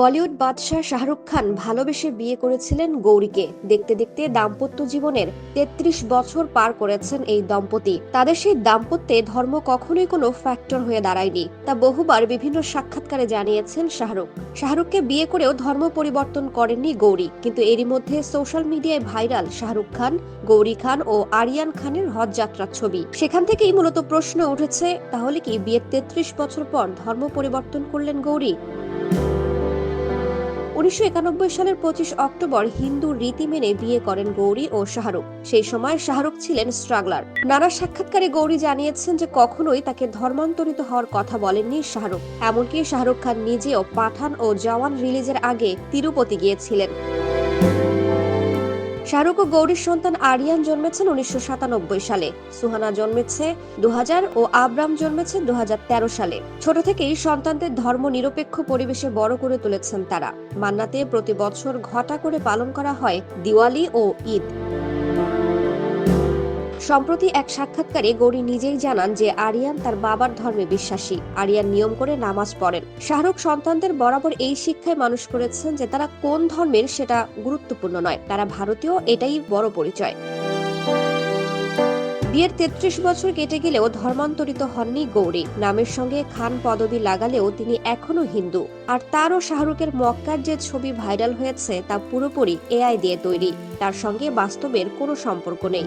বলিউড বাদশাহ শাহরুখ খান ভালোবেসে বিয়ে করেছিলেন গৌরীকে। দেখতে দেখতে দাম্পত্য জীবনের তেত্রিশ বছর পার করেছেন এই দম্পতি। তাদের সেই দাম্পত্যে ধর্ম কখনোই কোনো ফ্যাক্টর হয়ে দাঁড়ায়নি। তা বহুবার বিভিন্ন সাক্ষাৎকারে জানিয়েছেন শাহরুখ। শাহরুখকে বিয়ে করেও ধর্ম পরিবর্তন করেননি গৌরী। কিন্তু এরই মধ্যে সোশ্যাল মিডিয়ায় ভাইরাল শাহরুখ খান, গৌরী খান ও আরিয়ান খানের হজ যাত্রার ছবি। সেখান থেকেই মূলত প্রশ্ন উঠেছে, তাহলে কি বিয়ের তেত্রিশ বছর পর ধর্ম পরিবর্তন করলেন গৌরী? উনিশশো একানব্বই সালের পঁচিশ অক্টোবর হিন্দু রীতি মেনে বিয়ে করেন গৌরী ও শাহরুখ। সেই সময় শাহরুখ ছিলেন স্ট্রাগলার। নানা সাক্ষাৎকারে গৌরী জানিয়েছেন যে কখনোই তাকে ধর্মান্তরিত হওয়ার কথা বলেননি শাহরুখ। এমনকি শাহরুখ খান নিজেও পাঠান ও জওয়ান রিলিজের আগে তিরুপতি গিয়েছিলেন। শাহরুখ ও গৌরীর সন্তান আরিয়ান জন্মেছেন উনিশশো সাতানব্বই সালে। সুহানা জন্মেছে দু হাজার ও আব্রাম জন্মেছে দু হাজার তেরো সালে। ছোট থেকেই সন্তানদের ধর্ম নিরপেক্ষ পরিবেশে বড় করে তুলেছেন তারা। মান্নাতে প্রতি বছর ঘটা করে পালন করা হয় দিওয়ালি ও ঈদ। সম্প্রতি এক সাক্ষাৎকারে গৌরী নিজেই জানান যে আরিয়ান তার বাবার ধর্মে বিশ্বাসী। আরিয়ান নিয়ম করে নামাজ পড়েন। শাহরুখ সন্তানদের বরাবর এই শিক্ষায় মানুষ করেছেন যে তারা কোন ধর্মের সেটা গুরুত্বপূর্ণ নয়। তারা ভারতীয়, এটাই বড় পরিচয়। বিয়ের তেত্রিশ বছর কেটে গেলেও ধর্মান্তরিত হননি গৌরী। নামের সঙ্গে খান পদবি লাগালেও তিনি এখনও হিন্দু। আর তারও শাহরুখের মক্কার যে ছবি ভাইরাল হয়েছে তা পুরোপুরি এআই দিয়ে তৈরি। তার সঙ্গে বাস্তবের কোনো সম্পর্ক নেই।